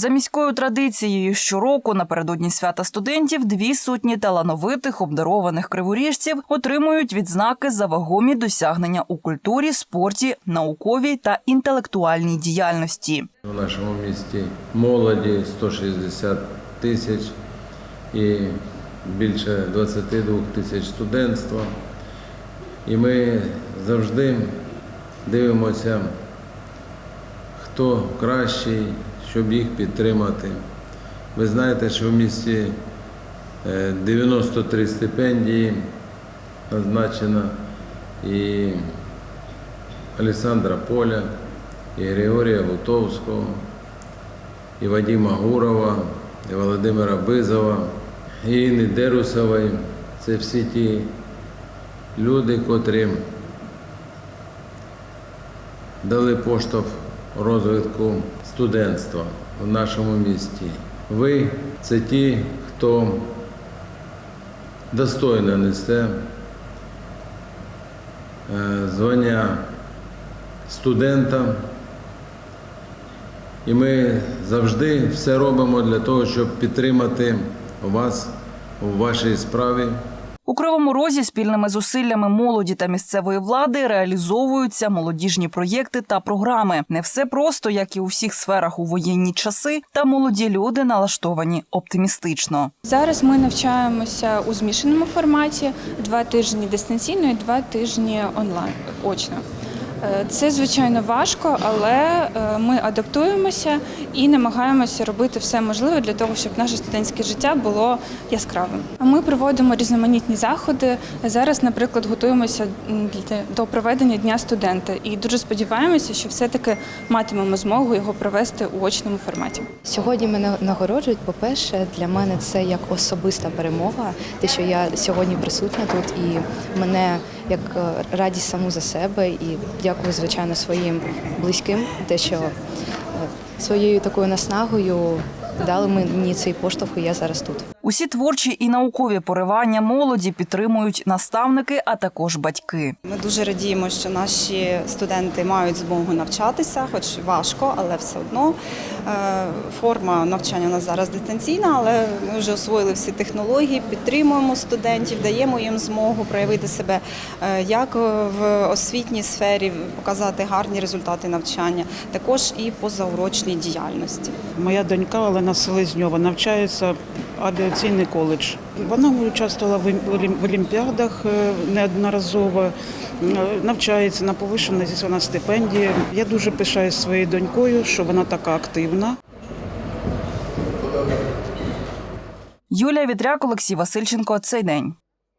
За міською традицією щороку напередодні свята студентів дві сотні талановитих обдарованих криворіжців отримують відзнаки за вагомі досягнення у культурі, спорті, науковій та інтелектуальній діяльності. У нашому місті молоді 160 тисяч і більше 22 тисяч студентства. І ми завжди дивимося, хто кращий, щоб їх підтримати. Ви знаєте, що в місті е, 93 стипендії назначено і Олександра Поля, і Григорія Гутовського, і Вадима Гурова, і Володимира Бизова, і Інни Дерусової. Це всі ті люди, котрі дали поштовх розвитку студентства в нашому місті. Ви це ті, хто достойно несе е, звання студента. І ми завжди все робимо для того, щоб підтримати вас у вашій справі. У Кривому Розі спільними зусиллями молоді та місцевої влади реалізовуються молодіжні проєкти та програми. Не все просто, як і у всіх сферах у воєнні часи, та молоді люди налаштовані оптимістично. Зараз ми навчаємося у змішаному форматі два тижні дистанційно і два тижні онлайн очно. Е, Це звичайно важко, але е, ми адаптуємося і намагаємося робити все можливе для того, щоб наше студентське життя було яскравим. Ми проводимо різноманітні заходи. Зараз, наприклад, готуємося до проведення дня студента і дуже сподіваємося, що все-таки матимемо змогу його провести у очному форматі. Сьогодні мене нагороджують. По-перше, для мене це як особиста перемога, те, що я сьогодні присутня тут, і мене як е, радість саму за себе. І дякую, звичайно, своїм близьким, те, що е, своєю такою наснагою дали мені цей поштовх, і я зараз тут. Усі творчі і наукові поривання молоді підтримують наставники, а також батьки. Ми дуже радіємо, що наші студенти мають змогу навчатися, хоч важко, але все одно. Е, Форма навчання у нас зараз дистанційна, але ми вже освоїли всі технології, підтримуємо студентів, даємо їм змогу проявити себе е, як в освітній сфері, показати гарні результати навчання, також і позаурочній діяльності. Моя донька Олена Селезньова навчається авіаційний коледж. Вона участвувала в олімпіадах е, неодноразово, е, навчається на повишеній зі вона стипендії. Я дуже пишаюсь своєю донькою, що вона така активна. Юлія Вітряк, Олексій Васильченко. Цей день.